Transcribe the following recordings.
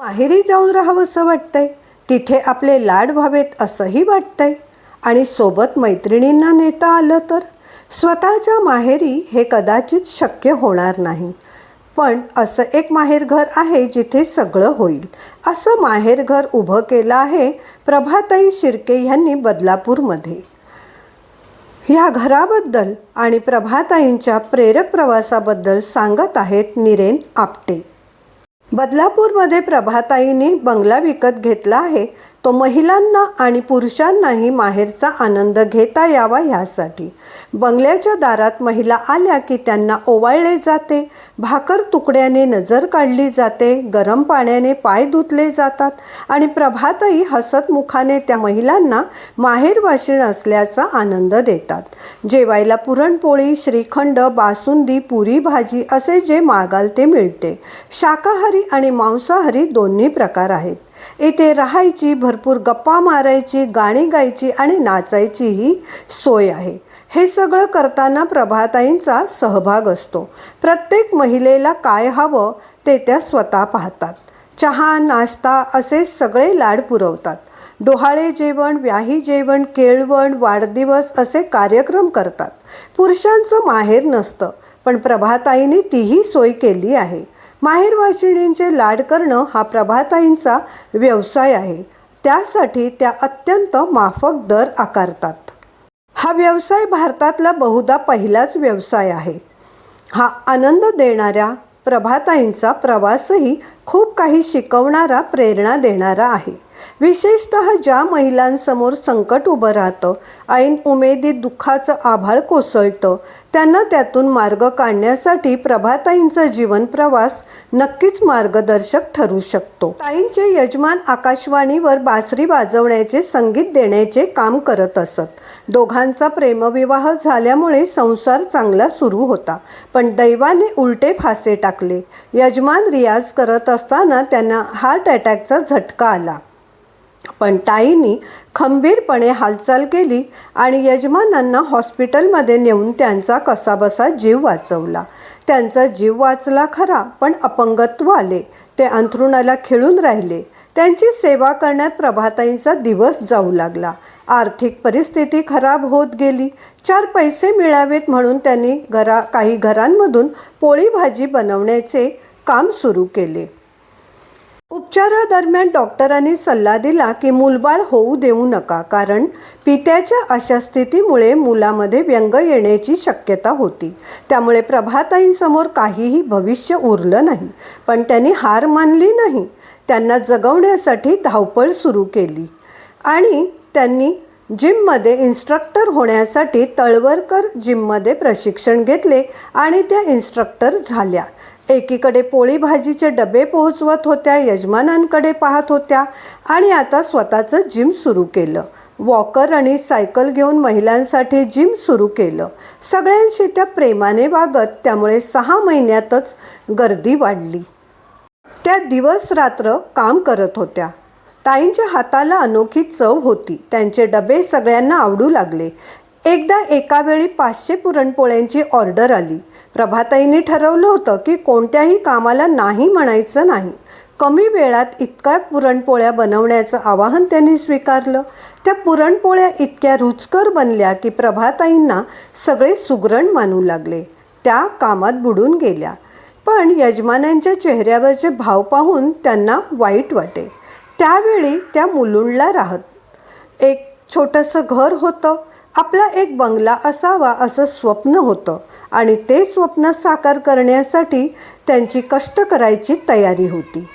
माहेरी जाऊन राहावंसं वाटतंय. तिथे आपले लाड व्हावेत असंही वाटतंय. आणि सोबत मैत्रिणींना नेता आलं तर? स्वतःच्या माहेरी हे कदाचित शक्य होणार नाही. पण असं एक माहेरघर आहे जिथे सगळं होईल. असं माहेरघर उभं केलं आहे प्रभाताई शिर्के यांनी बदलापूरमध्ये. ह्या घराबद्दल आणि प्रभाताईंच्या प्रेरक प्रवासाबद्दल सांगत आहेत निरेन आपटे. बदलापूरमध्ये प्रभाताईंनी बंगला विकत घेतला आहे. तो महिलांना आणि पुरुषांनाही माहेरचा आनंद घेता यावा ह्यासाठी बंगल्याच्या दारात महिला आल्या की त्यांना ओवाळले जाते. भाकर तुकड्याने नजर काढली जाते गरम पाण्याने पाय धुतले जातात आणि प्रभातही हसत मुखाने त्या महिलांना माहेर असल्याचा आनंद देतात. जेवायला पुरणपोळी श्रीखंड बासुंदी पुरी भाजी असे जे मागाल ते मिळते. शाकाहारी आणि मांसाहारी दोन्ही प्रकार आहेत. इथे राहायची भरपूर गप्पा मारायची गाणी गायची आणि नाचायचीही सोय आहे. हे सगळं करताना प्रभाताईंचा सहभाग असतो. प्रत्येक महिलेला काय हवं ते त्या स्वतः पाहतात. चहा नाश्ता असे सगळे लाड पुरवतात. डोहाळे जेवण व्याही जेवण केळवण वाढदिवस असे कार्यक्रम करतात. पुरुषांचं माहेर नसतं पण प्रभाताईने तीही सोय केली आहे. माहेरवासिणींचे लाड करणं हा प्रभाताईंचा व्यवसाय आहे. त्यासाठी त्या अत्यंत माफक दर आकारतात. हा व्यवसाय भारतातला बहुधा पहिलाच व्यवसाय आहे. हा आनंद देणाऱ्या प्रभाताईंचा प्रवासही खूप काही शिकवणारा प्रेरणा देणारा आहे. विशेषतः ज्या महिलांसमोर संकट उभं राहतं ऐन उमेदीत दुःखाचं आभाळ कोसळतं त्यांना त्यातून मार्ग काढण्यासाठी प्रभाताईंचा जीवन प्रवास नक्कीच मार्गदर्शक ठरू शकतो. ताईंचे यजमान आकाशवाणीवर बासरी वाजवण्याचे संगीत देण्याचे काम करत असत. दोघांचा प्रेमविवाह झाल्यामुळे संसार चांगला सुरू होता पण दैवाने उलटे फासे टाकले. यजमान रियाज करत असताना त्यांना हार्ट अटॅकचा झटका आला. पण ताईंनी खंबीरपणे हालचाल केली आणि यजमानांना हॉस्पिटलमध्ये नेऊन त्यांचा कसाबसा जीव वाचवला. त्यांचा जीव वाचला खरा पण अपंगत्व आले. ते अंथरुणाला खिळून राहिले. त्यांची सेवा करण्यात प्रभाताईंचा दिवस जाऊ लागला. आर्थिक परिस्थिती खराब होत गेली. चार पैसे मिळावेत म्हणून त्यांनी घरा काही घरांमधून पोळी भाजी बनवण्याचे काम सुरू केले. उपचारादरम्यान डॉक्टरांनी सल्ला दिला की मूलबाळ होऊ देऊ नका कारण पित्याच्या अशा स्थितीमुळे मुलामध्ये व्यंग येण्याची शक्यता होती. त्यामुळे प्रभाताईंसमोर काहीही भविष्य उरलं नाही. पण त्यांनी हार मानली नाही. त्यांना जगवण्यासाठी धावपळ सुरू केली. आणि त्यांनी जिममध्ये इन्स्ट्रक्टर होण्यासाठी तळवरकर जिममध्ये प्रशिक्षण घेतले आणि त्या इन्स्ट्रक्टर झाल्या. एकीकडे पोळी भाजीचे डबे पोहोचवत होत्या यजमानांकडे पाहत होत्या आणि आता स्वतःचं जिम सुरू केलं. वॉकर आणि सायकल घेऊन महिलांसाठी जिम सुरू केलं. सगळ्यांशी त्या प्रेमाने वागत त्यामुळे सहा महिन्यातच गर्दी वाढली. त्या दिवस रात्र काम करत होत्या. ताईंच्या हाताला अनोखी चव होती. त्यांचे डबे सगळ्यांना आवडू लागले. एकदा एका वेळी पाचशे पुरणपोळ्यांची ऑर्डर आली. प्रभाताईंनी ठरवलं होतं की कोणत्याही कामाला नाही म्हणायचं नाही. कमी वेळात इतक्या पुरणपोळ्या बनवण्याचं आवाहन त्यांनी स्वीकारलं. त्या पुरणपोळ्या इतक्या रुचकर बनल्या की प्रभाताईंना सगळे सुगरण मानू लागले. त्या कामात बुडून गेल्या. पण यजमानांच्या चेहऱ्यावरचे भाव पाहून त्यांना वाईट वाटे. त्यावेळी त्या मुलुंडला राहत. एक छोटंसं घर होतं. आपला एक बंगला असावा असं स्वप्न होतं आणि ते स्वप्न साकार करण्यासाठी त्यांची कष्ट करायची तयारी होती.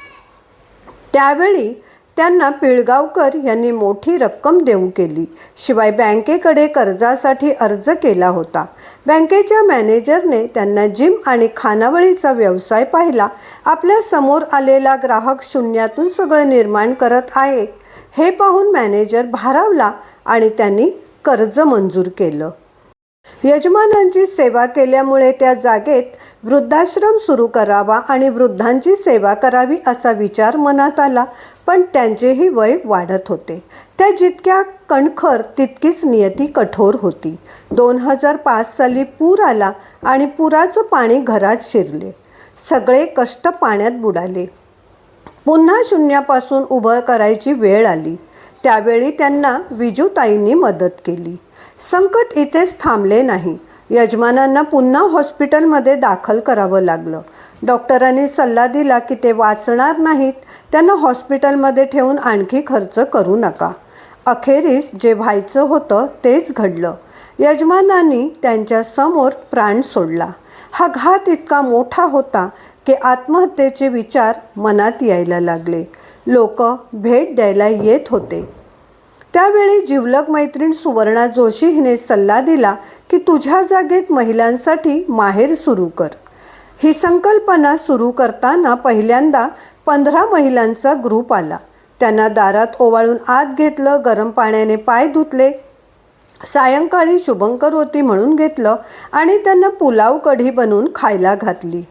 त्यावेळी त्यांना पिळगावकर यांनी मोठी रक्कम देऊ केली. शिवाय बँकेकडे कर्जासाठी अर्ज केला होता. बँकेच्या मॅनेजरने त्यांना जिम आणि खानावळीचा व्यवसाय पाहिला. आपल्यासमोर आलेला ग्राहक शून्यातून सगळं निर्माण करत आहे हे पाहून मॅनेजर भारावला आणि त्यांनी कर्ज मंजूर केलं. यजमानांची सेवा केल्यामुळे त्या जागेत वृद्धाश्रम सुरू करावा आणि वृद्धांची सेवा करावी असा विचार मनात आला पण त्यांचेही वय वाढत होते. त्या जितक्या कणखर तितकीच नियती कठोर होती. दोन हजार पाच साली पूर आला आणि पुराचं पाणी घरात शिरले. सगळे कष्ट पाण्यात बुडाले. पुन्हा शून्यापासून उभं करायची वेळ आली. त्यावेळी त्यांना विजूताईंनी मदत केली. संकट इथेच थांबले नाही. यजमानांना पुन्हा हॉस्पिटलमध्ये दाखल करावं लागलं. डॉक्टरांनी सल्ला दिला की ते वाचणार नाहीत त्यांना हॉस्पिटलमध्ये ठेवून आणखी खर्च करू नका. अखेरीस जे व्हायचं होतं तेच घडलं. यजमानांनी त्यांच्यासमोर प्राण सोडला. हा घात इतका मोठा होता की आत्महत्येचे विचार मनात यायला लागले. लोक भेट द्यायला येत होते. त्यावेळी जिवलक मैत्रीण सुवर्णा जोशी हिने सल्ला दिला की तुझ्या जागेत महिलांसाठी माहेर सुरू कर. ही संकल्पना सुरू करताना पहिल्यांदा पंधरा महिलांचा ग्रुप आला. त्यांना दारात ओवाळून आत घेतलं गरम पाण्याने पाय धुतले सायंकाळी शुभंकर होती म्हणून घेतलं आणि त्यांना पुलाव कढी बनवून खायला घातली.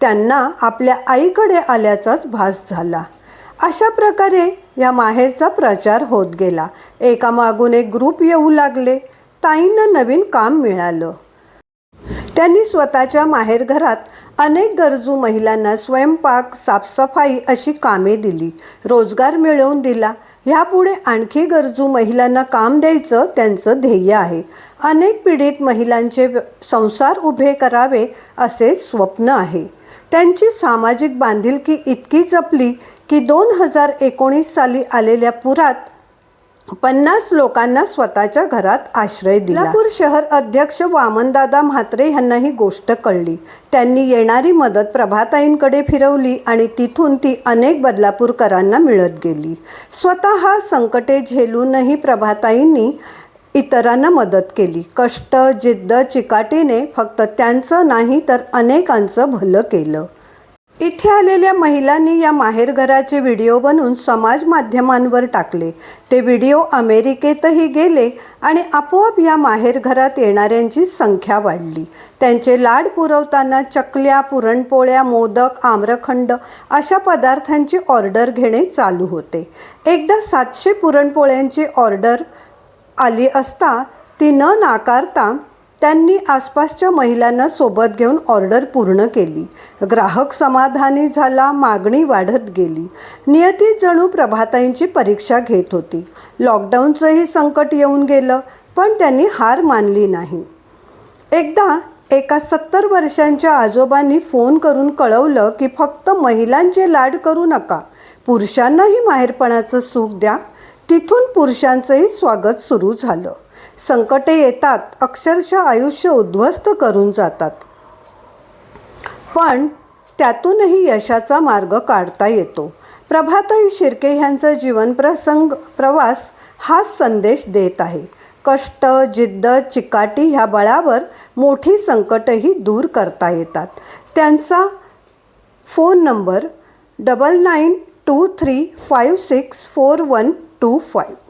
त्यांना आपल्या आईकडे आल्याचाच भास झाला. अशा प्रकारे या माहेरचा प्रचार होत गेला. एकामागून एक ग्रुप येऊ लागले. ताईंना नवीन काम मिळालं. त्यांनी स्वतःच्या माहेरघरात अनेक गरजू महिलांना स्वयंपाक साफसफाई अशी कामे दिली. रोजगार मिळवून दिला. ह्यापुढे आणखी गरजू महिलांना काम द्यायचं त्यांचं ध्येय आहे. अनेक पीडित महिलांचे संसार उभे करावे असे स्वप्न आहे. त्यांची सामाजिक बांधिलकी इतकी जपली की दोन हजार एकोणीस साली आलेल्या पुरात पन्नास लोकांना स्वतःच्या घरात आश्रय दिला. लातूर शहर अध्यक्ष वामनदादा म्हात्रे यांना ही गोष्ट कळली. त्यांनी येणारी मदत प्रभाताईंकडे फिरवली आणि तिथून ती अनेक बदलापूरकरांना मिळत गेली. स्वतः संकटे झेलूनही प्रभाताईंनी इतरांना मदत केली. कष्ट जिद्द चिकाटीने फक्त त्यांचं नाही तर अनेकांचं भलं केलं. इथे आलेल्या महिलांनी या माहेरघराचे व्हिडिओ बनवून समाज माध्यमांवर टाकले. ते व्हिडिओ अमेरिकेतही गेले आणि आपोआप या माहेरघरात येणाऱ्यांची संख्या वाढली. त्यांचे लाड पुरवताना चकल्या पुरणपोळ्या मोदक आम्रखंड अशा पदार्थांची ऑर्डर घेणे चालू होते. एकदा सातशे पुरणपोळ्यांची ऑर्डर आली असता ती न नाकारता त्यांनी आसपासच्या महिलांना सोबत घेऊन ऑर्डर पूर्ण केली. ग्राहक समाधानी झाला मागणी वाढत गेली. नियती जणू प्रभाताईंची परीक्षा घेत होती. लॉकडाऊनचंही संकट येऊन गेलं पण त्यांनी हार मानली नाही. एकदा एका सत्तर वर्षांच्या आजोबांनी फोन करून कळवलं की फक्त महिलांचे लाड करू नका पुरुषांनाही माहेरपणाचं सुख द्या. तिथून पुरुषांचंही स्वागत सुरू झालं. संकटे येतात अक्षरशः आयुष्य उद्ध्वस्त करून जातात. पण त्यातूनही यशाचा मार्ग काढता येतो. प्रभाताई शिर्के ह्यांचा जीवनप्रसंग प्रवास हाच संदेश देत आहे. कष्ट जिद्द चिकाटी ह्या बळावर मोठी संकटही दूर करता येतात. त्यांचा phone number double nine two three five six four one two five.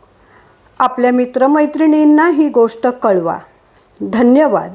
आपल्या मित्रमैत्रिणींना ही गोष्ट कळवा. धन्यवाद.